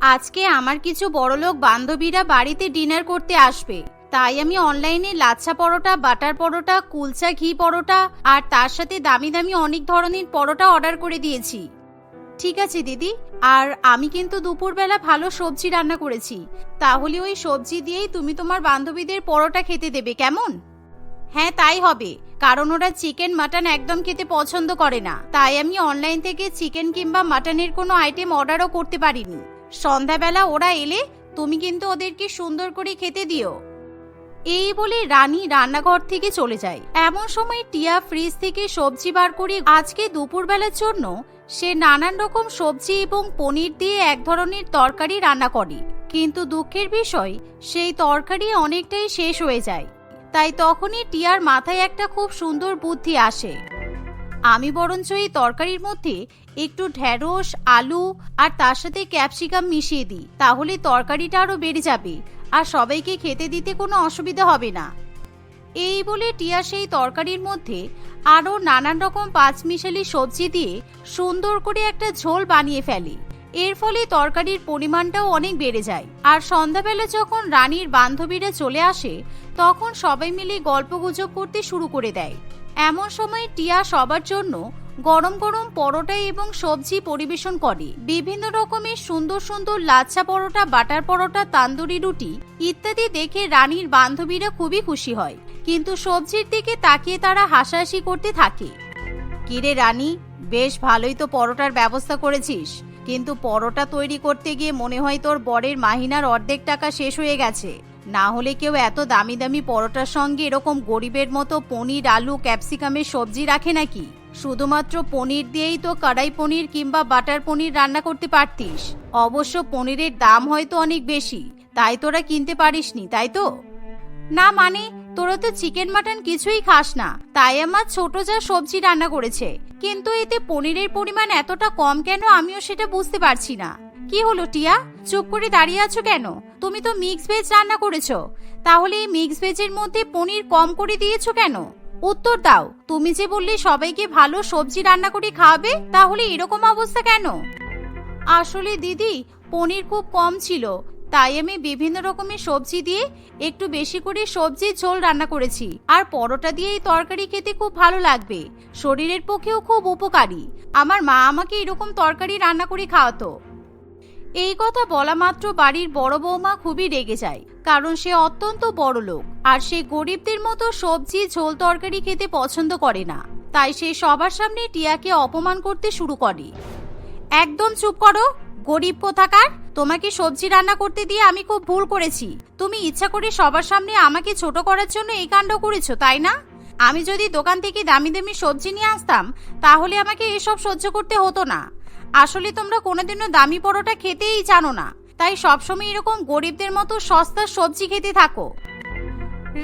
আজকে আমার কিছু বড়লোক বান্ধবীরা বাড়িতে ডিনার করতে আসবে। তাই আমি অনলাইনে লাচ্ছা পরোটা, বাটার পরোটা, কুলচা ঘি পরোটা আর তার সাথে দামি দামি অনেক ধরনের পরোটা অর্ডার করে দিয়েছি। ঠিক আছে, দিদি। আর আমি কিন্তু দুপুরবেলা ভালো সবজি রান্না করেছি। তাহলে ওই সবজি দিয়েই তুমি তোমার বান্ধবীদের পরোটা খেতে দেবে, কেমন? হ্যাঁ তাই হবে। কারণ ওরা চিকেন, মাটন একদম খেতে পছন্দ করে না। তাই আমি অনলাইন থেকে চিকেন কিংবা মাটনের কোনো আইটেম অর্ডারও করতে পারিনি। সন্ধ্যাবেলা ওরা এলে তুমি কিন্তু ওদেরকে সুন্দর করে খেতে দিও। এই বলে রানী রান্নাঘর থেকে চলে যায়। এমন সময় টিয়া ফ্রিজ থেকে সবজি বার করে আজকে দুপুরবেলার জন্য সে নানান রকম সবজি এবং পনির দিয়ে এক ধরনের তরকারি রান্না করে। কিন্তু দুঃখের বিষয়, সেই তরকারি অনেকটাই শেষ হয়ে যায়। তাই তখনই টিয়ার মাথায় একটা খুব সুন্দর বুদ্ধি আসে। আমি বরঞ্চ এই তরকারির মধ্যে একটু ঢেঁড়স আলু আর তার সাথে ক্যাপসিকাম মিশিয়ে দিই, তাহলে তরকারিটা আরও বেড়ে যাবে আর সবাইকে খেতে দিতে কোনো অসুবিধা হবে না। এই বলে টিয়া সেই তরকারির মধ্যে আরও নানান রকম পাঁচমিশালি সবজি দিয়ে সুন্দর করে একটা ঝোল বানিয়ে ফেলে। এর ফলে তরকারির পরিমাণটাও অনেক বেড়ে যায় আর সন্ধ্যাবেলা যখন রানীর বান্ধবীরা চলে আসে, তখন সবাই মিলে গল্পগুজব করতে শুরু করে দেয়। এমন সময় টিয়া সবার জন্য গরম গরম পরোটা এবং সবজি পরিবেশন করে। বিভিন্ন রকমের সুন্দর সুন্দর লাচ্ছা পরোটা, বাটার পরোটা, তান্দুরি রুটি ইত্যাদি দেখে রানীর বান্ধবীরা খুবই খুশি হয়। কিন্তু সবজির দিকে তাকিয়ে তারা হাসাহাসি করতে থাকে। কিরে রানী, বেশ ভালোই তো পরোটার ব্যবস্থা করেছিস। কিন্তু পরোটা তৈরি করতে গিয়ে মনে হয় তোর বরের মাহিনার অর্ধেক টাকা শেষ হয়ে গেছে। না হলে কেউ এত দামি দামি পরোটার সঙ্গে এরকম গরিবের মতো পনির, আলু, ক্যাপসিকামের সবজি রাখে নাকি? শুধুমাত্র পনির দিয়েই তো কড়াই পনির কিংবা বাটার পনির রান্না করতে পারতিস। অবশ্য পনিরের দাম হয়তো অনেক বেশি। তাই তোরা কিনতে পারিসনি, তাই তো? না মানে তোরা তো চিকেন, মাটন কিছুই খাস না। তাই আমার ছোট যা সবজি রান্না করেছে। কিন্তু এতে পনিরের পরিমাণ এতটা কম কেন আমিও সেটা বুঝতে পারছি না। কি হলো টিয়া? চুপ করে দাঁড়িয়ে আছো কেন? তুমি তো মিক্স ভেজ রান্না করেছ। তাহলে এই মিক্স ভেজের মধ্যে পনির কম করে দিয়েছ কেন? উত্তর দাও। তুমি যে বললে সবাইকে ভালো সবজি রান্না করে খাওয়াবে, তাহলে এরকম অবস্থা কেন? আসলে দিদি, পনির খুব কম ছিল, তাই আমি বিভিন্ন রকমের সবজি দিয়ে একটু বেশি করে সবজির ঝোল রান্না করেছি। আর পরোটা দিয়ে এই তরকারি খেতে খুব ভালো লাগবে। শরীরের পক্ষেও খুব উপকারী। আমার মা আমাকে এরকম তরকারি রান্না করে খাওয়াতো। এই কথা বলা মাত্র বাড়ির বড় বৌমা খুবই রেগে যায়, কারণ সে অত্যন্ত বড় লোক, আর সে গরিবদের মতো সবজি, ঝোল, তরকারি খেতে পছন্দ করে না। তাই সে সবার সামনে টিয়াকে অপমান করতে শুরু করে। একদম চুপ করো, গরিব কোথাকার? তোমাকে সবজি রান্না করতে দিয়ে আমি খুব ভুল করেছি। তুমি ইচ্ছা করে সবার সামনে আমাকে ছোট করার জন্য এই কাণ্ড করেছ, তাই না? আমি যদি দোকান থেকে দামি দামি সবজি নিয়ে আসতাম, তাহলে আমাকে এসব সহ্য করতে হতো না। আসলে তোমরা কোনোদিনও দামি পরোটা খেতেই জানো না। তাই সবসময় এরকম গরিবদের মতো সস্তা সবজি খেতে থাকো।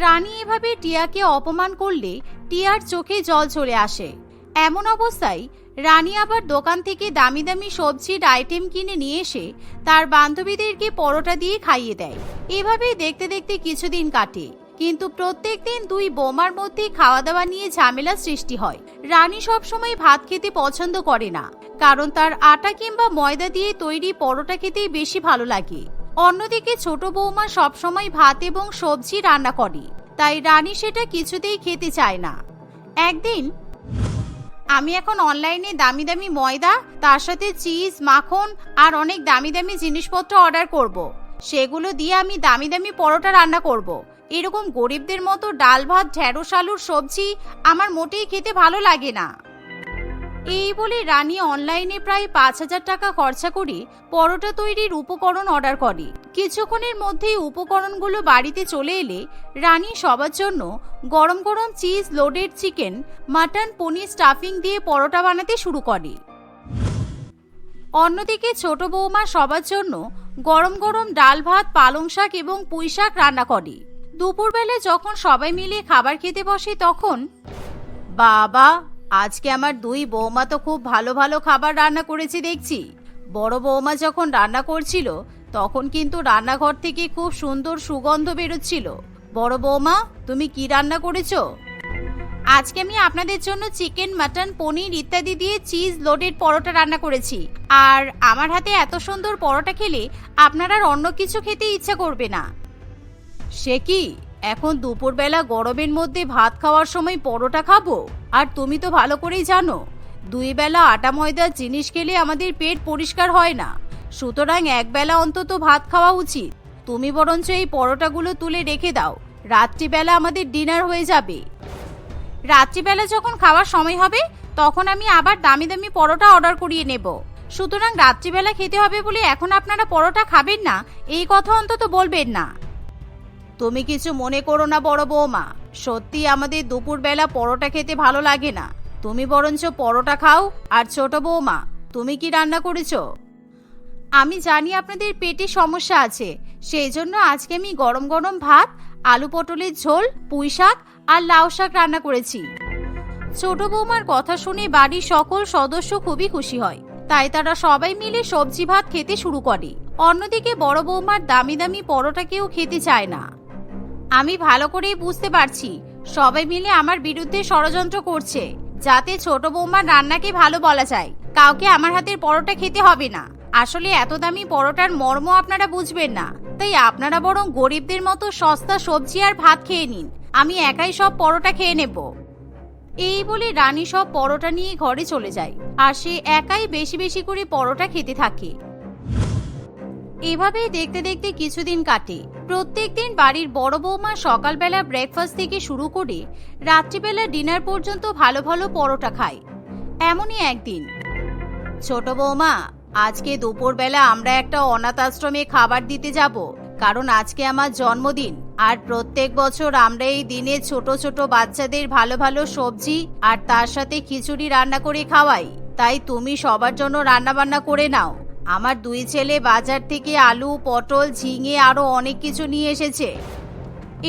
রানী এভাবে টিয়াকে অপমান করলে টিয়ার চোখে জল চলে আসে। এমন অবস্থায় রানী আবার দোকান থেকে দামি দামি সবজির আইটেম কিনে নিয়ে এসে তার বান্ধবীদেরকে পরোটা দিয়ে খাইয়ে দেয়। এভাবেই দেখতে দেখতে কিছুদিন কাটে। কিন্তু প্রত্যেক দিন দুই বোমার মধ্যে খাওয়া দাওয়া নিয়ে ঝামেলা সৃষ্টি হয় রানী সবসময় ভাত খেতে পছন্দ করে না, কারণ তার আটা কিংবা ময়দা দিয়ে তৈরি পরোটা খেতেই বেশি ভালো লাগে অন্যদিকে ছোট বৌমা সবসময় ভাত এবং সবজি রান্না করে, তাই রানী সেটা কিছুতেই খেতে চায় না একদিন আমি এখন অনলাইনে দামি দামি ময়দা, তার সাথে চিজ, মাখন আর অনেক দামি দামি জিনিসপত্র অর্ডার করব। সেগুলো দিয়ে আমি দামি দামি পরোটা রান্না করব। এরকম গরিবদের মতো ডাল ভাত ঢেঁড়স, আলুর সবজি আমার মোটেই খেতে ভালো লাগে না। এই বলে রানী অনলাইনে প্রায় পাঁচ হাজার টাকা খরচা করে পরোটা তৈরির উপকরণ অর্ডার করে। কিছুক্ষণের মধ্যেই উপকরণগুলো বাড়িতে চলে এলে রানী সবার জন্য গরম গরম cheese, loaded chicken, mutton, paneer stuffing দিয়ে পরোটা বানাতে শুরু করে। অন্যদিকে ছোট বৌমা সবার জন্য গরম গরম ডাল ভাত পালং শাক এবং পুঁই শাক রান্না করে। দুপুরবেলা যখন সবাই মিলে খাবার খেতে বসে তখন, বাবা, আজকে আমার দুই বৌমা তো খুব ভালো ভালো খাবার রান্না করেছে দেখছি। বড় বৌমা যখন রান্না করছিল, তখন কিন্তু রান্নাঘর থেকে খুব সুন্দর সুগন্ধ বেরোচ্ছিল। বড় বৌমা, তুমি কি রান্না করেছ? আজকে আমি আপনাদের জন্য চিকেন, মাটন, পনির ইত্যাদি দিয়ে চিজ লোডেড পরোটা রান্না করেছি। আর আমার হাতে এত সুন্দর পরোটা খেলে আপনার আর অন্য কিছু খেতে ইচ্ছা করবে না। সে কি? এখন দুপুরবেলা গরমের মধ্যে ভাত খাওয়ার সময় পরোটা খাব? আর তুমি তো ভালো করেই জানো, দুই বেলা আটা ময়দার জিনিস খেলে আমাদের পেট পরিষ্কার হয় না। সুতরাং এক বেলা অন্তত ভাত খাওয়া উচিত। তুমি বরঞ্চ এই পরোটাগুলো তুলে রেখে দাও। রাত্রিবেলা আমাদের ডিনার হয়ে যাবে। রাত্রিবেলা যখন খাওয়ার সময় হবে, তখন আমি আবার দামি দামি পরোটা অর্ডার করিয়ে নেব। সুতরাং রাত্রিবেলা খেতে হবে বলে এখন আপনারা পরোটা খাবেন না, এই কথা অন্তত বলবেন না। তুমি কিছু মনে করো না, বড় বৌমা। সত্যি আমাদের দুপুরবেলা পরোটা খেতে ভালো লাগে না। তুমি বরঞ্চ পরোটা খাও, আর ছোট বৌমা, তুমি কি রান্না করেছ? আমি জানি আপনাদের পেটে সমস্যা আছে, সেই জন্য আজকে আমি গরম গরম ভাত, আলু পটলের ঝোল, পুঁই শাক, আর লাউ শাক রান্না করেছি। ছোট বৌমার কথা শুনে বাড়ির সকল সদস্য খুবই খুশি হয়। তাই তারা সবাই মিলে সবজি ভাত খেতে শুরু করে। অন্যদিকে বড় বৌমার দামি দামি পরোটা কেউ খেতে চায় না। আমি ভালো করেই বুঝতে পারছি। সবাই মিলে আমার বিরুদ্ধে ষড়যন্ত্র করছে, যাতে ছোট বৌমার রান্নাকে ভালো বলা যায়। কাউকে আমার হাতের পরোটা খেতে হবে না। আসলে এত দামি পরোটার মর্ম আপনারা বুঝবেন না। তাই আপনারা বরং গরিবদের মতো সস্তা সবজি আর ভাত খেয়ে নিন। আমি একাই সব পরোটা খেয়ে নেব। এই বলে রানী সব পরোটা নিয়ে ঘরে চলে যায়, আর সে একাই বেশি বেশি করে পরোটা খেতে থাকে। এভাবেই দেখতে দেখতে কিছুদিন কাটে। প্রত্যেক দিন বাড়ির বড় বৌমা সকালবেলা ব্রেকফাস্ট থেকে শুরু করে রাত্রিবেলা ডিনার পর্যন্ত ভালো ভালো পরোটা খায়। এমনই একদিন। ছোট বৌমা, আজকে দুপুরবেলা আমরা একটা অনাথ আশ্রমে খাবার দিতে যাব, কারণ আজকে আমার জন্মদিন আর প্রত্যেক বছর আমরা এই দিনে ছোট ছোট বাচ্চাদের ভালো ভালো সবজি আর তার সাথে খিচুড়ি রান্না করে খাওয়াই। তাই তুমি সবার জন্য রান্না বান্না করে নাও। আমার দুই ছেলে বাজার থেকে আলু, পটল, ঝিঙে আরও অনেক কিছু নিয়ে এসেছে।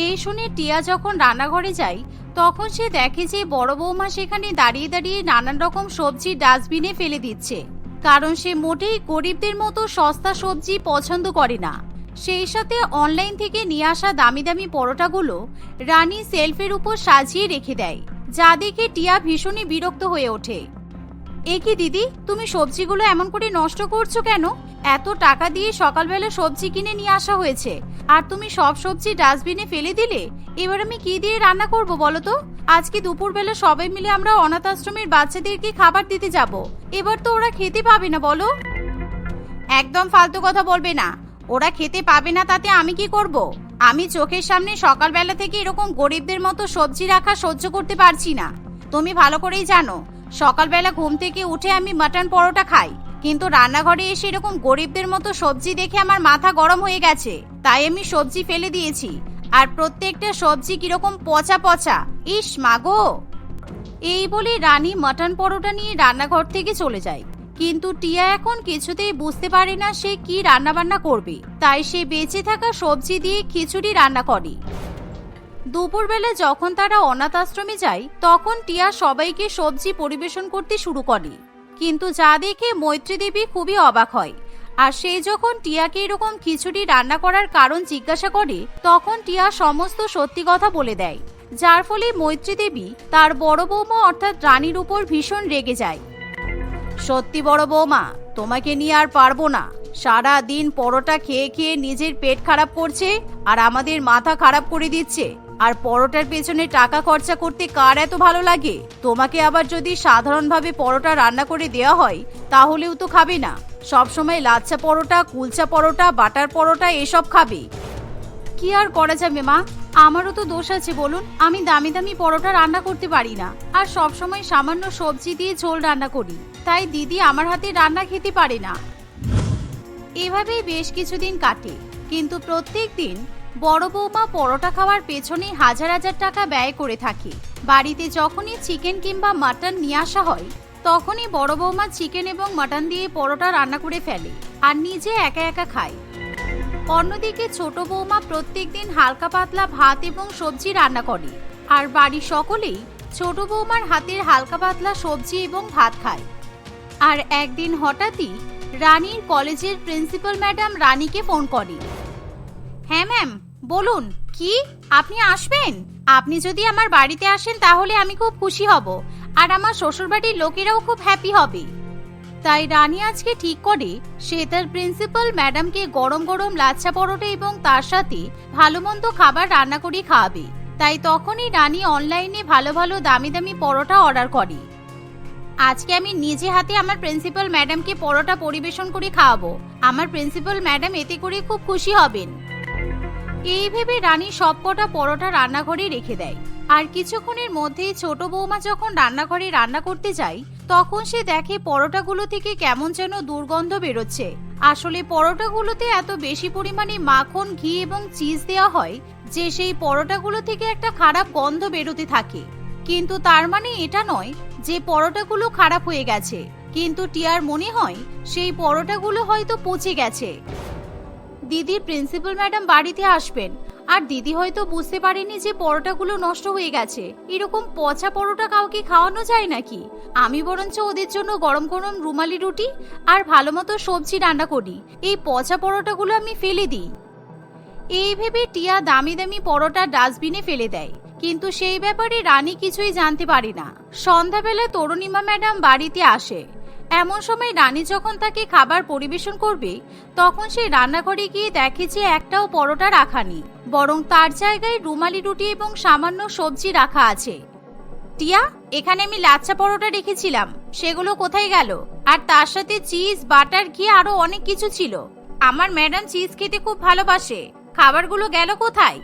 এই শুনে টিয়া যখন রান্নাঘরে যায়, তখন সে দেখে যে বড় বৌমা সেখানে দাঁড়িয়ে দাঁড়িয়ে নানান রকম সবজি ডাস্টবিনে ফেলে দিচ্ছে। কারণ সে মোটেই গরিবদের মতো সস্তা সবজি পছন্দ করে না। সেই সাথে অনলাইন থেকে নিয়ে আসা দামি দামি পরোটাগুলো রানী সেলফের উপর সাজিয়ে রেখে দেয়, যা দেখে টিয়া ভীষণই বিরক্ত হয়ে ওঠে। এ কি দিদি, তুমি সবজিগুলো এমন করে নষ্ট করছ কেন? এত টাকা দিয়ে সকালবেলা সবজি কিনে নিয়ে আসা হয়েছে। আর তুমি সব সবজি ডাস্টবিনে ফেলে দিলে? এবার আমি কি দিয়ে রান্না করব বলো তো? আজকে দুপুরবেলা সবাই মিলে আমরা অনাথ আশ্রমের বাচ্চাদেরকে খাবার দিতে যাব। এবার তো ওরা খেতে পাবে না বলো? একদম ফালতু কথা বলবে না। ওরা খেতে পাবে না তাতে আমি কি করব? আমি চোখের সামনে সকালবেলা থেকে এরকম গরিবদের মতো সবজি রাখা সহ্য করতে পারছি না। তুমি ভালো করেই জানো সকালবেলা ঘুম থেকে উঠে আমি মাটন পরোটা খাই। কিন্তু রান্নাঘরে এসে এরকম গরিবদের মতো সবজি দেখে আমার মাথা গরম হয়ে গেছে। তাই আমি সবজি ফেলে দিয়েছি। আর প্রত্যেকটা সবজি কীরকম পচা পচা। ইস মাগো এই বলে রানী মাটন পরোটা নিয়ে রান্নাঘর থেকে চলে যায়। কিন্তু টিয়া এখন কিছুতেই বুঝতে পারে না সে কি রান্না বান্না করবে। তাই সে বেঁচে থাকা সবজি দিয়ে খিচুড়ি রান্না করে। দুপুরবেলা যখন তারা অনাথ আশ্রমে যায়, তখন টিয়া সবাইকে সবজি পরিবেশন করতে শুরু করে। কিন্তু যা দেখে মৈত্রী দেবী খুবই অবাক হয়। আর সে যখন টিয়াকে এরকম খিচুড়ি রান্না করার কারণ জিজ্ঞাসা করে, তখন টিয়া সমস্ত সত্যি কথা বলে দেয়। যার ফলে মৈত্রী দেবী তার বড় বৌমা অর্থাৎ রানীর উপর ভীষণ রেগে যায়। সত্যি বড় বৌমা, তোমাকে নিয়ে আর পারব না। সারা দিন পরোটা খেয়ে খেয়ে নিজের পেট খারাপ করছে আর আমাদের মাথা খারাপ করে দিচ্ছে। আর পরোটার পেছনে টাকা খরচা করতে কার এত ভালো লাগে? তোমাকে আবার যদি সাধারণভাবে পরোটা রান্না করে দেওয়া হয়, তাহলেও তো খাবে না। সবসময় লাচ্ছা পরোটা, কুলচা পরোটা, বাটার পরোটা এসব খাবে। কি আর করা যাবে মা? আমারও তো দোষ আছে, বলুন। আমি দামি দামি পরোটা রান্না করতে পারি না। আর সব সময় সামান্য সবজি দিয়ে ঝোল রান্না করি। তাই দিদি আমার হাতে রান্না খেতে পারে না। এভাবেই বেশ কিছুদিন কাটে। কিন্তু প্রত্যেক দিন বড় বৌমা পরোটা খাওয়ার পেছনে হাজার হাজার টাকা ব্যয় করে থাকে। বাড়িতে যখনই চিকেন কিংবা মাটন নিয়ে আসা হয়, তখনই বড় বৌমা চিকেন এবং মাটন দিয়ে পরোটা রান্না করে ফেলে আর নিজে একা একা খায়। অন্যদিকে ছোট বৌমা প্রত্যেক দিন হালকা পাতলা ভাত এবং সবজি রান্না করে আর বাড়ির সকলেই ছোট বৌমার হাতের হালকা পাতলা সবজি এবং ভাত খায়। আর একদিন হঠাৎই রানীর কলেজের প্রিন্সিপাল ম্যাডাম রানীকে ফোন করে। হ্যাঁ ম্যাম বলুন, কি? আপনি আসবেন? আপনি যদি আমার বাড়িতে আসেন, তাহলে আমি খুব খুশি হব। আর আমার শ্বশুরবাড়ির লোকেরাও খুব হ্যাপি হবে। তাই রানী আজকে ঠিক করে, সে তার প্রিন্সিপাল ম্যাডামকে গরম গরম লাচ্ছা পরোটা এবং তার সাথে ভালো মন্দ খাবার রান্না করে খাওয়াবে। তাই তখনই রানী অনলাইনে ভালো ভালো দামি দামি পরোটা অর্ডার করে। আজকে আমি নিজে হাতে আমার প্রিন্সিপাল ম্যাডামকে পরোটা পরিবেশন করে খাওয়াবো। আমার প্রিন্সিপাল ম্যাডাম এতে করে খুব খুশি হবেন। এই ভেবে রানী সবকটা পরোটা রান্নাঘরে রেখে দেয়। আর কিছুক্ষণের মধ্যেই ছোট বৌমা যখন রান্নাঘরে রান্না করতে যায়, তখন সে দেখে পরোটাগুলো থেকে কেমন যেন দুর্গন্ধ বেরোচ্ছে। আসলে পরোটাগুলোতে এত বেশি পরিমাণে মাখন, ঘি এবং চিজ দেওয়া হয় যে সেই পরোটাগুলো থেকে একটা খারাপ গন্ধ বেরোতে থাকে। কিন্তু তার মানে এটা নয় যে পরোটাগুলো খারাপ হয়ে গেছে। কিন্তু টিয়ার মনে হয় সেই পরোটাগুলো হয়তো পচে গেছে। দিদির প্রিন্সিপাল ম্যাডাম বাড়িতে আসবেন। আর দিদি হয়তো বুঝতে পারেনি যে পরোটাগুলো নষ্ট হয়ে গেছে। এরকম পচা পরোটা কাউকে খাওয়ানো যায় নাকি? আমি বরঞ্চ ওদের জন্য গরম গরম রুমালি রুটি আর ভালো মতো সবজি রান্না করি। এই পচা পরোটাগুলো আমি ফেলে দিই। এই ভেবে টিয়া দামি দামি পরোটা ডাস্টবিনে ফেলে দেয়। কিন্তু সেই ব্যাপারে রানী কিছুই জানতে পারে না। সন্ধ্যাবেলা তরুণীমা ম্যাডাম বাড়িতে আসে। এমন সময় রানী যখন তাকে খাবার পরিবেশন করবে, তখন সে রান্নাঘরে গিয়ে দেখে যে একটাও পরোটা রাখা নেই, বরং তার জায়গায় রুমালি রুটি এবং সামান্য সবজি রাখা আছে। টিয়া, এখানে আমি লাচ্ছা পরোটা রেখেছিলাম, সেগুলো কোথায় গেল? আর তার সাথে চিজ, বাটার, ঘি আরও অনেক কিছু ছিল। আমার ম্যাডাম চিজ খেতে খুব ভালোবাসে। খাবারগুলো গেল কোথায়?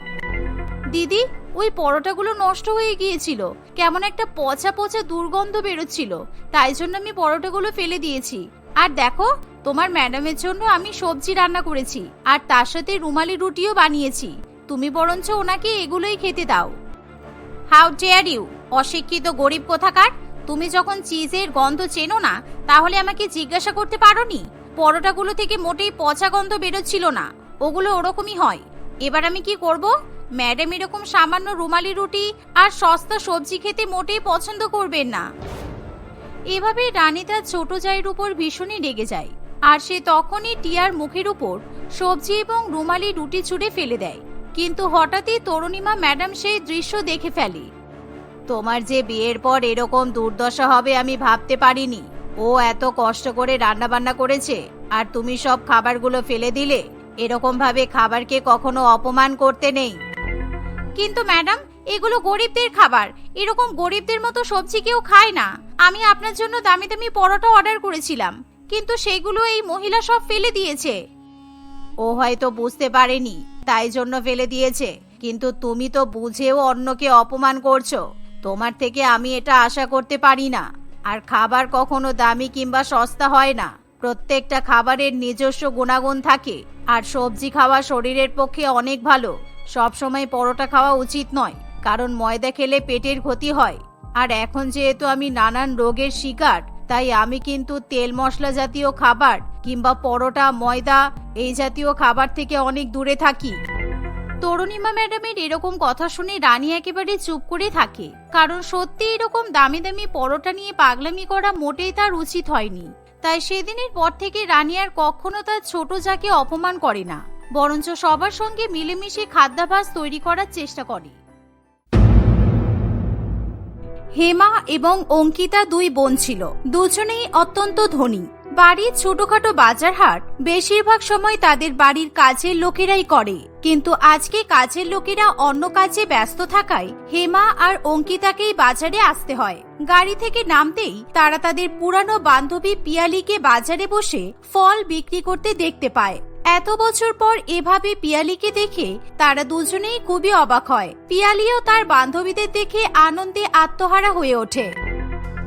দিদি ওই পরোটাগুলো নষ্ট হয়ে গিয়েছিল। কেমন একটা পচা পচা দুর্গন্ধ বেরোচ্ছিল। তাই জন্য আমি পরোটাগুলো ফেলে দিয়েছি। আর দেখো, তোমার ম্যাডামের জন্য আমি সবজি রান্না করেছি। আর তার সাথে রুমালি রুটিও বানিয়েছি। তুমি বরঞ্চ ওনাকে এগুলোই খেতে দাও। How dare you? অশিক্ষিত গরিব কোথাকার? তুমি যখন চিজের গন্ধ চেনো না, তাহলে আমাকে জিজ্ঞাসা করতে পারোনি? পরোটাগুলো থেকে মোটেই পচা গন্ধ বেরোচ্ছিল না। ওগুলো ওরকমই হয়। এবার আমি কি করব? ম্যাডাম এরকম সামান্য রুমালি রুটি আর সস্তা সবজি খেতে মোটেই পছন্দ করবেন না। এভাবে রানী তার ছোট জায়ের উপর ভীষণই রেগে যায় আর সে তখনই টিয়ার মুখের উপর সবজি এবং রুমালি রুটি ছুঁড়ে ফেলে দেয়। কিন্তু হঠাৎই তরুণীমা ম্যাডাম সেই দৃশ্য দেখে ফেলে। তোমার যে বিয়ের পর এরকম দুর্দশা হবে আমি ভাবতে পারিনি। ও এত কষ্ট করে রান্না বান্না করেছে আর তুমি সব খাবারগুলো ফেলে দিলে। এরকম ভাবে খাবারকে কখনো অপমান করতে নেই। কিন্তু ম্যাডাম, এগুলো গরিবদের খাবার। এরকম গরিবদের মতো সবজি কেউ খায় না। আমি আপনার জন্য দামি দামি পরোটা অর্ডার করেছিলাম। কিন্তু সেগুলো এই মহিলা সব ফেলে দিয়েছে। ও হয়তো বুঝতে পারেনি, তাই জন্য ফেলে দিয়েছে। কিন্তু তুমি তো বুঝেও অন্যকে অপমান করছ। তোমার থেকে আমি এটা আশা করতে পারি না। আর খাবার কখনো দামি কিংবা সস্তা হয় না। প্রত্যেকটা খাবারের নিজস্ব গুণাগুণ থাকে। আর সবজি খাওয়া শরীরের পক্ষে অনেক ভালো। সব সময় পরোটা খাওয়া উচিত নয়, কারণ ময়দা খেলে পেটের ক্ষতি হয়। আর এখন যেহেতু আমি নানান রোগের শিকার, তাই আমি কিন্তু তেল মশলা জাতীয় খাবার কিংবা পরোটা, ময়দা এই জাতীয় খাবার থেকে অনেক দূরে থাকি। তরুণীমা ম্যাডামের এরকম কথা শুনে রানী একেবারে চুপ করে থাকে, কারণ সত্যি এরকম দামি দামি পরোটা নিয়ে পাগলামি করা মোটেই তার উচিত হয়নি। তাই সেদিনের পর থেকে রানী আর কখনো তার ছোট যাকে অপমান করে না। বরঞ্চ সবার সঙ্গে মিলেমিশে খাদ্যাভাস তৈরি করার চেষ্টা করে। হেমা এবং অঙ্কিতা দুই বোন ছিল। দুজনেই অত্যন্ত ধনী। বাড়ির ছোটখাটো বাজার হাট বেশিরভাগ সময় তাদের বাড়ির কাজের লোকেরাই করে। কিন্তু আজকে কাজের লোকেরা অন্য কাজে ব্যস্ত থাকায় হেমা আর অঙ্কিতাকেই বাজারে আসতে হয়। গাড়ি থেকে নামতেই তারা তাদের পুরানো বান্ধবী পিয়ালিকে বাজারে বসে ফল বিক্রি করতে দেখতে পায়। এত বছর পর এভাবে পিয়ালিকে দেখে তারা দুজনেই খুবই অবাক হয়। পিয়ালিও তার বান্ধবীদের দেখে আনন্দে আত্মহারা হয়ে ওঠে।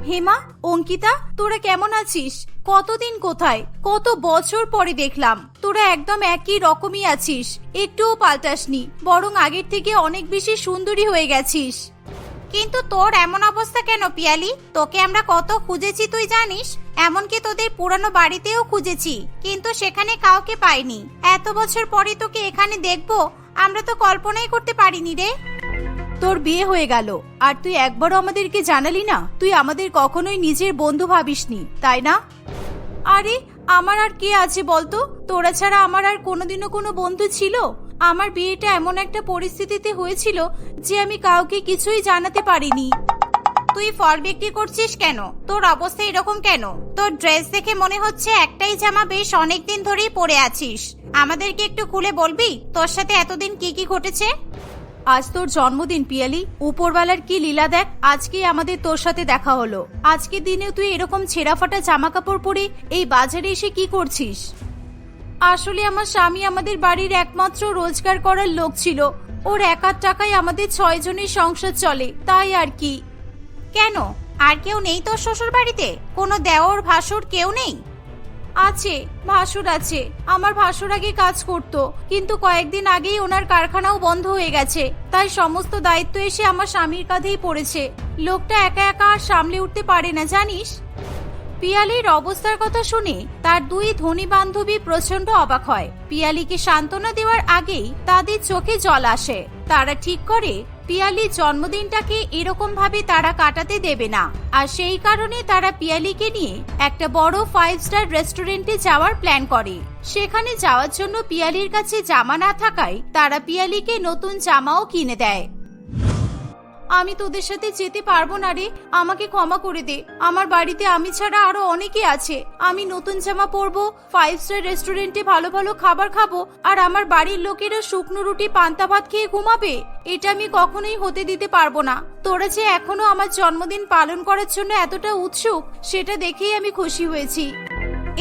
হেমা, অঙ্কিতা, তোরা কেমন আছিস? কতদিন কোথায়? কত বছর পরে দেখলাম। তোরা একদম একই রকমই আছিস। একটুও পাল্টাসনি। বরং আগের থেকে অনেক বেশি সুন্দরী হয়ে গেছিস। কিন্তু তোর এমন অবস্থা কেন পিয়ালি? তোকে আমরা কত খুঁজেছি তুই জানিস? এমনকি তোদের পুরানো বাড়িতেও খুঁজেছি, কিন্তু সেখানে কাউকে পাইনি। এত বছর পরে তোকে এখানে দেখব, আমরা তো কল্পনাই করতে পারিনি রে। তোর বিয়ে হয়ে গেল, আর তুই একবারও আমাদেরকে জানালি না? তুই আমাদের কখনোই নিজের বন্ধু ভাবিসনি, তাই না? আরে, আমার আর কে আছে বলতো? তোরা ছাড়া আমার আর কোনোদিনও কোনো বন্ধু ছিল? আমার বিয়েটা এমন একটা পরিস্থিতিতে হয়েছিল যে আমি কাউকে কিছুই জানাতে পারিনি। তুই ফল বিক্রি করছিস কেন? তোর অবস্থা এরকম কেন? তোর ড্রেস দেখে মনে হচ্ছে একটাই জামা বেশ অনেকদিন ধরেই পরে আছিস। আমাদেরকে একটু খুলে বলবি তোর সাথে এতদিন কি কি ঘটেছে? আজ তোর জন্মদিন, পিয়ালি। উপরওয়ালার কি লীলা দেখ, আজকেই আমাদের তোর সাথে দেখা হলো। আজকের দিনে তুই এরকম ছেঁড়া ফাটা জামা কাপড় পরে এই বাজারে এসে কি করছিস? আসলে আমার স্বামী আমাদের বাড়ির একমাত্র রোজগার করার লোক ছিল। ওর একার টাকায় আমাদের ছয় জনের সংসার চলে, তাই আর কি? কেন? আর কেউ নেই তোর শ্বশুর বাড়িতে? কোনো দেওর, ভাসুর কেউ নেই? আছে, ভাসুর আছে। আমার ভাসুর আগে কাজ করত, কিন্তু কয়েকদিন আগেই ওনার কারখানাও বন্ধ হয়ে গেছে। তাই সমস্ত দায়িত্ব এসে আমার স্বামীর কাঁধেই পড়েছে। লোকটা একা একা আর সামলে উঠতে পারে না, জানিস? পিয়ালির অবস্থার কথা শুনে তার দুই ধনী বান্ধবী প্রচণ্ড অবাক হয়। পিয়ালিকে সান্ত্বনা দেওয়ার আগেই তাদের চোখে জল আসে। তারা ঠিক করে, পিয়ালির জন্মদিনটাকে এরকম ভাবে তারা কাটাতে দেবে না। আর সেই কারণে তারা পিয়ালিকে নিয়ে একটা বড় ফাইভ স্টার রেস্টুরেন্টে যাওয়ার প্ল্যান করে। সেখানে যাওয়ার জন্য পিয়ালির কাছে জামা না থাকায় তারা পিয়ালিকে নতুন জামাও কিনে দেয়। আমি তোদের সাথে যেতে পারব না রে। আমাকে ক্ষমা করে দে। আমার বাড়িতে আমি ছাড়া আরও অনেকে আছে। আমি নতুন জামা পরবো ফাইভ স্টার রেস্টুরেন্টে ভালো ভালো খাবার খাব, আর আমার বাড়ির লোকেরা শুকনো রুটি, পান্তা ভাত খেয়ে ঘুমাবে। এটা আমি কখনোই হতে দিতে পারব না। তোরা যে এখনও আমার জন্মদিন পালন করার জন্য এতটা উৎসুক, সেটা দেখেই আমি খুশি হয়েছি।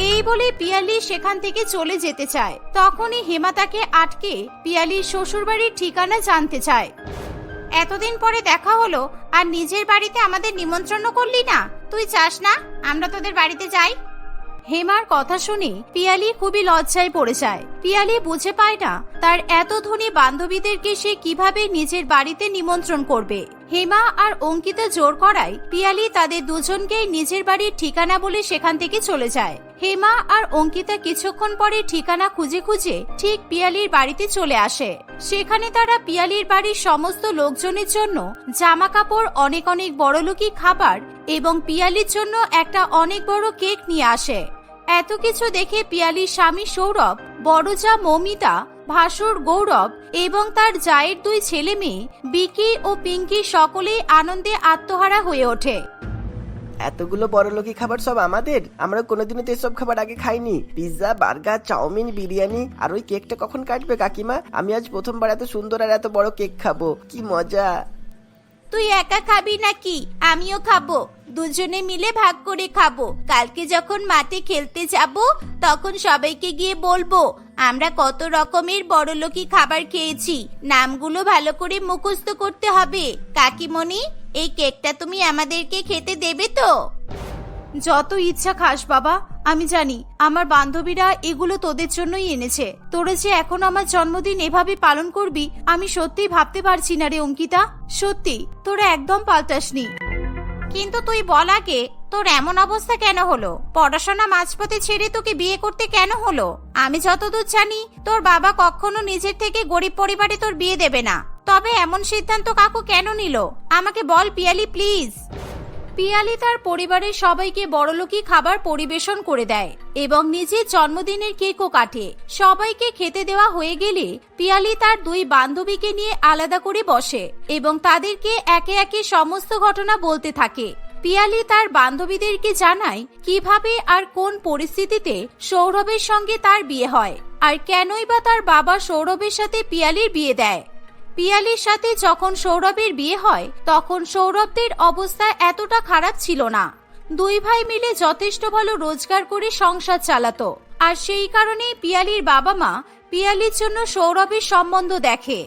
এই বলে পিয়ালি সেখান থেকে চলে যেতে চায়। তখনই হেমা তাকে আটকে পিয়ালির শ্বশুরবাড়ির ঠিকানা জানতে চায়। এতদিন পরে দেখা হলো, আর নিজের বাড়িতে আমাদের নিমন্ত্রণ করলি না। তুই চাস না, আমরা তোদের বাড়িতে যাই? হেমার কথা শুনে পিয়ালি খুবই লজ্জায় পড়ে যায়। পিয়ালি বুঝে পায় না তার এত ধনী বান্ধবীদেরকে সে কীভাবে নিজের বাড়িতে নিমন্ত্রণ করবে। হেমা আর অঙ্কিতা জোর করায় পিয়ালি তাদের দুজনকেই নিজের বাড়ির ঠিকানা বলে সেখান থেকে চলে যায়। হেমা আর অঙ্কিতা কিছুক্ষণ পরে ঠিকানা খুঁজে খুঁজে ঠিক পিয়ালির বাড়িতে চলে আসে। সেখানে তারা পিয়ালির বাড়ির সমস্ত লোকজনের জন্য জামা কাপড় অনেক অনেক বড়লোকি খাবার এবং পিয়ালির জন্য একটা অনেক বড় কেক নিয়ে আসে। এত কিছু দেখে পিয়ালির স্বামী সৌরভ, বড়জা মৌমিতা, ভাসুর গৌরব এবং তার জায়ের দুই ছেলে মেয়ে, বিকি ও পিঙ্কি সকলেই আনন্দে আত্মহারা হয়ে ওঠে। এতগুলো বড়লোকি খাবার সব আমাদের? আমরা কোনোদিনও তো এসব খাবার আগে খাইনি। পিৎজা, বার্গার, চাউমিন, বিরিয়ানি, আর ওই কেকটা কখন কাটবে কাকিমা? আমি আজ প্রথমবার এত সুন্দর আর এত বড় কেক খাব। কি মজা! তুই একা খাবি নাকি? আমিও খাব। দুজনে মিলে ভাগ করে খাব। কালকে যখন মাঠে খেলতে যাব, তখন সবাইকে গিয়ে বলব, আমরা কত রকমের বড়লোকি খাবার খেয়েছি। নামগুলো ভালো করে মুখস্থ করতে হবে। কাকিমণি, এই কেকটা তুমি আমাদেরকে খেতে দেবে তো? যত ইচ্ছা খাস, বাবা। আমি জানি, আমার বান্ধবীরা এগুলো তোদের জন্যই এনেছে। তোরা যে এখন আমার জন্মদিন এভাবে পালন করবি, আমি সত্যি ভাবতে পারছি না রে, অঙ্কিতা। সত্যি, তোরা একদম পাল্টাসনি। কিন্তু তুই বল আগে, তোর এমন অবস্থা কেন হলো? পড়াশোনা মাঝপথে ছেড়ে তোকে বিয়ে করতে কেন হলো? আমি যতদূর জানি, তোর বাবা কখনো নিজের থেকে গরিব পরিবারে তোর বিয়ে দেবে না। তবে এমন সিদ্ধান্ত কাকু কেন নিল? আমাকে বল পিয়ালি, প্লিজ। পিয়ালি তার পরিবারের সবাইকে বড়লোকি খাবার পরিবেশন করে দেয় এবং নিজের জন্মদিনের কেকও কাটে। সবাইকে খেতে দেওয়া হয়ে গেলে পিয়ালি তার দুই বান্ধবীকে নিয়ে আলাদা করে বসে এবং তাদেরকে একে একে সমস্ত ঘটনা বলতে থাকে। পিয়ালি তার বান্ধবীদেরকে জানায় কীভাবে আর কোন পরিস্থিতিতে সৌরভের সঙ্গে তার বিয়ে হয় আর কেনই বা তার বাবা সৌরভের সাথে পিয়ালির বিয়ে দেয়। পিয়ালির সাথে যখন সৌরভের বিয়ে হয়, তখন সৌরভদের অবস্থা এতটা খারাপ ছিল না। দুই ভাই মিলে যথেষ্ট ভালো রোজগার করে সংসার চালাতো। আর সেই কারণেই পিয়ালির বাবা মা পিয়ালির জন্য সৌরভের সম্বন্ধ দেখে।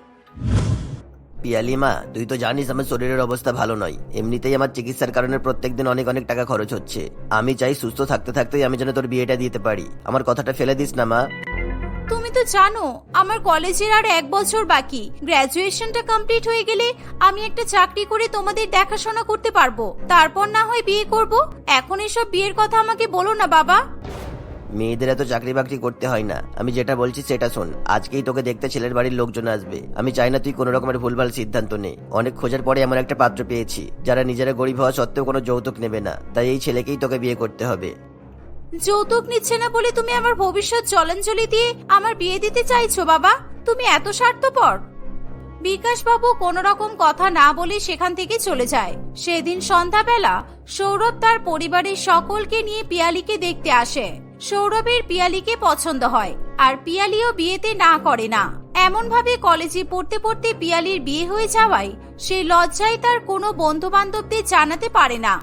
পিয়ালি মা, তুই তো জানিস আমার শরীরের অবস্থা ভালো নয়। এমনিতেই আমার চিকিৎসার কারণে প্রত্যেকদিন অনেক অনেক টাকা খরচ হচ্ছে। আমি চাই সুস্থ থাকতে থাকতেই আমি যেন তোর বিয়েটা দিতে পারি। আমার কথাটা ফেলে দিস না, মা। তুমি তো জানো, আমার কলেজের আর এক বছর বাকি। গ্র্যাজুয়েশনটা কমপ্লিট হয়ে গেলে আমি একটা চাকরি করে তোমাদের দেখাশোনা করতে পারব। তারপর না হয় বিয়ে করব। এখন এসব বিয়ের কথা আমাকে বলো না, বাবা। মেয়েদের এত চাকরি বাকরি করতে হয় না। আমি যেটা বলছি সেটা শোন। আজকেই তোকে দেখতে ছেলের বাড়ির লোকজন আসবে। আমি চাই না তুই কোনো রকমের ভুলভাল সিদ্ধান্ত নে। অনেক খোঁজার পরে এমন একটা পাত্র পেয়েছি, যারা নিজেরা গরিব হওয়া সত্ত্বেও কোনো যৌতুক নেবে না। তাই এই ছেলেকেই তোকে বিয়ে করতে হবে। যৌতুক নিচ্ছে না বলে তুমি আমার ভবিষ্যৎ জলাঞ্জলি দিয়ে আমার বিয়ে দিতে চাইছো, বাবা? তুমি এত স্বার্থপর। বিকাশ বাবু কোন রকম কথা না বলে সেখান থেকে চলে যায়। সেদিন সন্ধ্যাবেলা সৌরভ তার পরিবারের সকলকে নিয়ে পিয়ালিকে দেখতে আসে। সৌরভের পিয়ালিকে পছন্দ হয়, আর পিয়ালিও বিয়েতে না করে না। এমন ভাবে কলেজে পড়তে পড়তে পিয়ালির বিয়ে হয়ে যাওয়ায় সেই লজ্জায় তার কোনো বন্ধু বান্ধবদের জানাতে পারে না।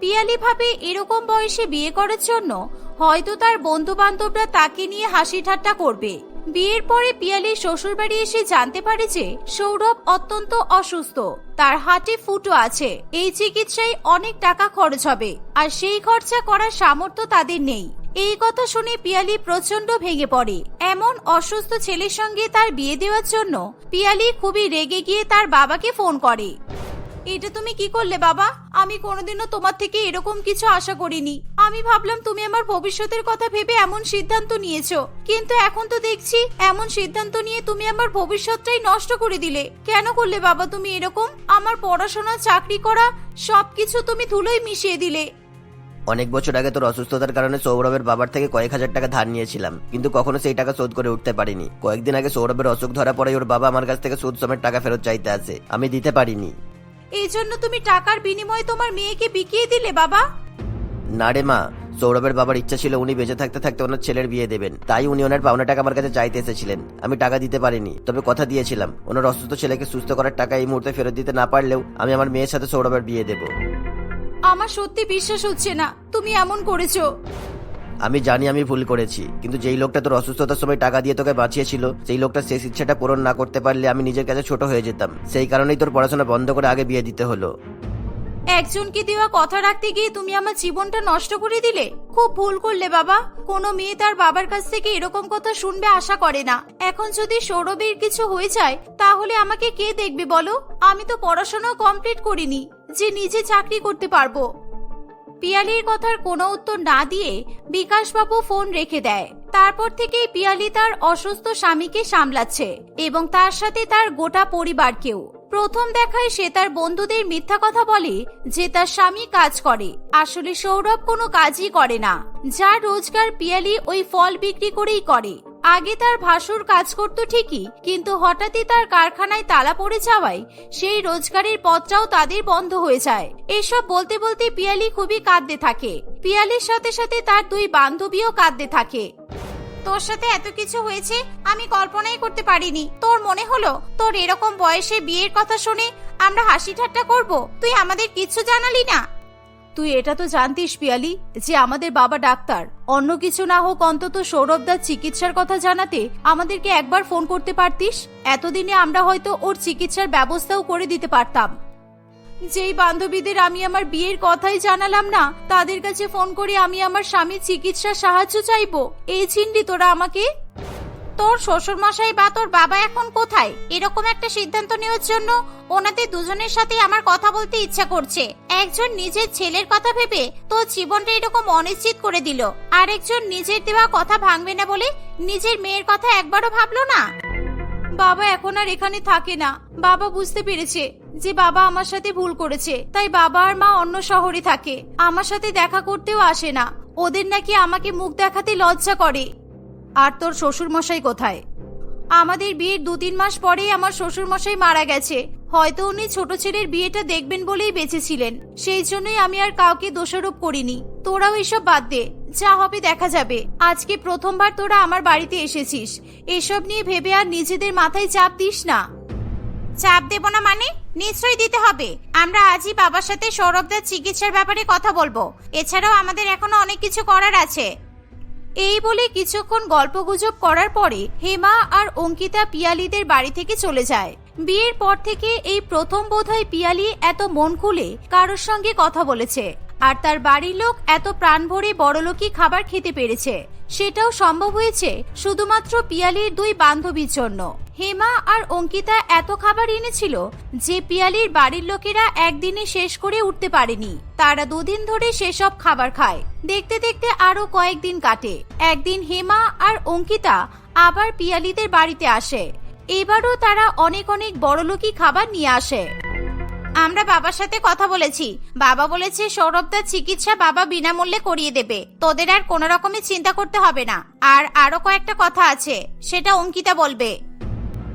পিয়ালি ভাবে এরকম বয়সে বিয়ে করার জন্য হয়তো তার বন্ধু বান্ধবরা তাকে নিয়ে হাসি ঠাট্টা করবে। বিয়ের পরে পিয়ালি শ্বশুরবাড়ি এসে জানতে পারে যে সৌরভ অত্যন্ত অসুস্থ। তার হাটে ফুটো আছে। এই চিকিৎসায় অনেক টাকা খরচ হবে আর সেই খরচা করার সামর্থ্য তাদের নেই। এই কথা শুনে পিয়ালি প্রচণ্ড ভেঙে পড়ে। এমন অসুস্থ ছেলের সঙ্গে তার বিয়ে দেওয়ার জন্য পিয়ালি খুবই রেগে গিয়ে তার বাবাকে ফোন করে। এটা তুমি কি করলে, বাবা? আমি কোনোদিনও তোমার থেকে এরকম কিছু আশা করিনি। আমি ভাবলাম তুমি আমার ভবিষ্যতের কথা ভেবে এমন সিদ্ধান্ত নিয়েছো। কিন্তু এখন তো দেখছি, এমন সিদ্ধান্ত নিয়ে তুমি আমার ভবিষ্যৎটাই নষ্ট করে দিলে। কেন করলে, বাবা, তুমি এরকম? আমার পড়াশোনা, চাকরি করা, সবকিছু তুমি ধুলোই মিশিয়ে দিলে। অনেক বছর আগে তোর অসুস্থতার কারণে সৌরভের বাবার থেকে কয়েক হাজার টাকা ধার নিয়েছিলাম। কিন্তু কখনো সেই টাকা শোধ করে উঠতে পারিনি। কয়েকদিন আগে সৌরভের অসুখ ধরা পড়ে ওর বাবা আমার কাছ থেকে সুদ সমেত টাকা ফেরত চাইতে আসে। আমি দিতে পারিনি। এই জন্য তুমি টাকার বিনিময়ে তোমার মেয়েকে বিকিয়ে দিলে বাবা। না রে মা সৌরভের বাবার ইচ্ছা ছিল উনি বেঁচে থাকতে থাকতে ওনার ছেলের বিয়ে দেবেন। তাই উনি ওনার পাওনা টাকা আমার কাছে চাইতে এসেছিলেন। আমি টাকা দিতে পারিনি তবে কথা দিয়েছিলাম। ওনার অসুস্থ ছেলেকে সুস্থ করার টাকা এই মুহূর্তে ফেরত দিতে না পারলেও আমি আমার মেয়ের সাথে সৌরভের বিয়ে দেবো। আমার সত্যি বিশ্বাস হচ্ছে না। তুমি এমন করেছ। আমি জানি আমি ভুল করেছি, কিন্তু যেই লোকটা তোর অসুস্থতার সময় টাকা দিয়ে তোকে বাঁচিয়েছিল, সেই লোকটা শেষ ইচ্ছাটা পূরণ না করতে পারলে আমি নিজের কাছে ছোট হয়ে যেতাম। সেই কারণেই তোর পড়াশোনা বন্ধ করে আগে বিয়ে দিতে হলো। একজনকে দেওয়া কথা রাখতে গিয়ে তুমি আমার জীবনটা নষ্ট করে দিলে? খুব ভুল করলে বাবা। কোনো মেয়ে তার বাবার কাছ থেকে এরকম কথা শুনবে আশা করে না। এখন যদি সৌরভের কিছু হয়ে যায়, তাহলে আমাকে কে দেখবে বলো? আমি তো পড়াশোনাও কমপ্লিট করিনি, যে নিজে চাকরি করতে পারব। পিয়ালির কথার কোনো উত্তর না দিয়ে বিকাশবাবু ফোন রেখে দেয়। তারপর থেকেই পিয়ালি তার অসুস্থ স্বামীকে সামলাচ্ছে এবং তার সাথে তার গোটা পরিবারকেও। প্রথম দেখায় সে তার বন্ধুদের মিথ্যা কথা বলে যে তার স্বামী কাজ করে। আসলে সৌরভ কোনো কাজই করে না। যা রোজগার পিয়ালি ওই ফল বিক্রি করেই করে। আগে তার ভাসুর কাজ করত ঠিকই, কিন্তু হঠাৎই তার কারখানায় তালা পড়ে যাওয়ায় সেই রোজগারের পথটাও তাদের বন্ধ হয়ে যায়। এসব বলতে বলতে পিয়ালি খুবই কাঁদতে থাকে। পিয়ালির সাথে সাথে তার দুই বান্ধবীও কাঁদতে থাকে। তোর সাথে এত কিছু হয়েছে, আমি কল্পনাই করতে পারিনি। তোর মনে হলো, তোর এরকম বয়সে বিয়ের কথা শুনে আমরা হাসি ঠাট্টা করব? তুই আমাদের কিচ্ছু জানালি না? তুই এটা তো জানতিস পিয়ালি, যে আমাদের বাবা ডাক্তার। অন্য কিছু না হোক অন্তত সৌরভদার চিকিৎসার কথা জানাতে আমাদেরকে একবার ফোন করতে পারতিস? এতদিনে আমরা হয়তো ওর চিকিৎসার ব্যবস্থাও করে দিতে পারতাম। যেই বান্ধবীদের আমি আমার বিয়ের কথাই জানালাম না, তাদের কাছে ফোন করে আমি আমার স্বামীর চিকিৎসার সাহায্য চাইব। এই চিনলি তোরা আমাকে? তোর শ্বশুর মশাই বা তোর বাবা এখন কোথায়? এরকম একটা সিদ্ধান্ত নেওয়ার জন্য ওনাদের দুজনের সাথে আমার কথা বলতে ইচ্ছা করছে। একজন নিজের ছেলের কথা ভেবে তোর জীবনটা এরকম অনিশ্চিত করে দিল। আর একজন নিজের দেওয়া কথা ভাঙবে না বলে নিজের মেয়ের কথা একবারও ভাবলো না? বাবা এখন আর এখানে থাকে না। বাবা বুঝতে পেরেছে যে বাবা আমার সাথে ভুল করেছে। তাই বাবা আর মা অন্য শহরে থাকে। আমার সাথে দেখা করতেও আসে না। ওদের নাকি আমাকে মুখ দেখাতে লজ্জা করে। আর তোর শ্বশুর মশাই কোথায়? আমাদের বিয়ের দু তিন মাস পরেই আমার শ্বশুর মশাই মারা গেছে। হয়তো উনি ছোট ছেলের বিয়েটা দেখবেন বলেই বেঁচেছিলেন। সেই জন্যই আমি আর কাউকে দোষারোপ করিনি। তোরাও এসব বাদ দে। যা হবে দেখা যাবে। আজকে প্রথমবার তোরা আমার বাড়িতে এসেছিস। এসব নিয়ে ভেবে আর নিজেদের মাথায় চাপ দিস না। চাপ দেব না মানে? নিশ্চয়ই দিতে হবে। আমরা আজই বাবার সাথে সৌরভদার চিকিৎসার ব্যাপারে কথা বলব। এছাড়াও আমাদের এখনও অনেক কিছু করার আছে। এই বলে কিছুক্ষণ গল্পগুজব করার পরে হেমা আর অঙ্কিতা পিয়ালিদের বাড়ি থেকে চলে যায়। বিয়ের পর থেকে এই প্রথম বোধহয় পিয়ালি এত মন খুলে কারোর সঙ্গে কথা বলেছে। আর তার বাড়ির লোক এত প্রাণ ভরে বড়লোকি খাবার খেতে পেরেছে। সেটাও সম্ভব হয়েছে শুধুমাত্র পিয়ালির দুই বান্ধবীর জন্য। হেমা আর অঙ্কিতা এত খাবার এনেছিল যে পিয়ালির বাড়ির লোকেরা একদিনে শেষ করে উঠতে পারেনি। তারা দুদিন ধরে সেসব খাবার খায়। দেখতে দেখতে আরও কয়েকদিন কাটে। একদিন হেমা আর অঙ্কিতা আবার পিয়ালিদের বাড়িতে আসে। এবারও তারা অনেক অনেক বড়লোকি খাবার নিয়ে আসে। আমরা বাবার সাথে কথা বলেছি। বাবা বলেছে সৌরভদার চিকিৎসা বাবা বিনামূল্যে করিয়ে দেবে। তোদের আর কোনো রকমের চিন্তা করতে হবে না। আর আরও কয়েকটা কথা আছে, সেটা অঙ্কিতা বলবে।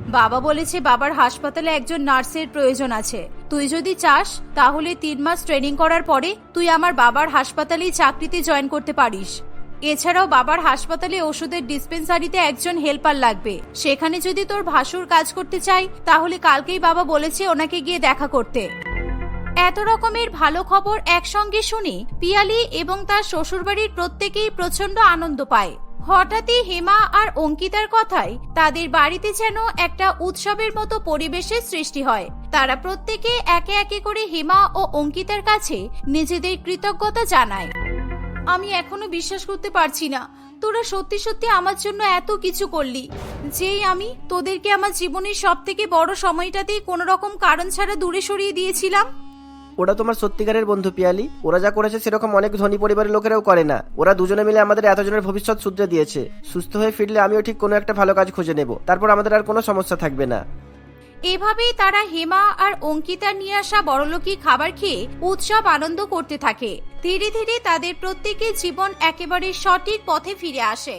বাবা বলেছে, বাবার হাসপাতালে একজন নার্সের প্রয়োজন আছে। তুই যদি চাস, তাহলে তিন মাস ট্রেনিং করার পরে তুই আমার বাবার হাসপাতালেই চাকরিতে জয়েন করতে পারিস। এছাড়াও বাবার হাসপাতালে ওষুধের ডিসপেন্সারিতে একজন হেল্পার লাগবে। সেখানে যদি তোর ভাসুর কাজ করতে চাই, তাহলে কালকেই বাবা বলেছে ওনাকে গিয়ে দেখা করতে। এত রকমের ভালো খবর একসঙ্গে শুনে পিয়ালি এবং তার শ্বশুরবাড়ির প্রত্যেকেই প্রচণ্ড আনন্দ পায়। হঠাৎই হেমা আর অঙ্কিতার কথায় তাদের বাড়িতে যেন একটা উৎসবের মতো পরিবেশের সৃষ্টি হয়। তারা প্রত্যেকে একে একে করে হেমা ও অঙ্কিতার কাছে নিজেদের কৃতজ্ঞতা জানায়। আমি এখনও বিশ্বাস করতে পারছি না। তোরা সত্যি সত্যি আমার জন্য এত কিছু করলি। যেই আমি তোদেরকে আমার জীবনের সব থেকে বড় সময়টাতেই কোনো রকম কারণ ছাড়া দূরে সরিয়ে দিয়েছিলাম। ওরা তোমার সত্যিকারের বন্ধু পিয়ালি। ওরা যা করেছে সেরকম অনেক ধনী পরিবারের লোকেরাও করে না। ওরা দুজনে মিলে আমাদের এতজনের ভবিষ্যৎ সূত্রে দিয়েছে। সুস্থ হয়ে ফিরলে আমিও ঠিক কোনো একটা ভালো কাজ খুঁজে নেব। তারপর আমাদের আর কোনো সমস্যা থাকবে না। এভাবেই তারা হেমা আর অঙ্কিতা নিয়ে আসা বড়লোকি খাবার খেয়ে উৎসব আনন্দ করতে থাকে। ধীরে ধীরে তাদের প্রত্যেকের জীবন একেবারে সঠিক পথে ফিরে আসে।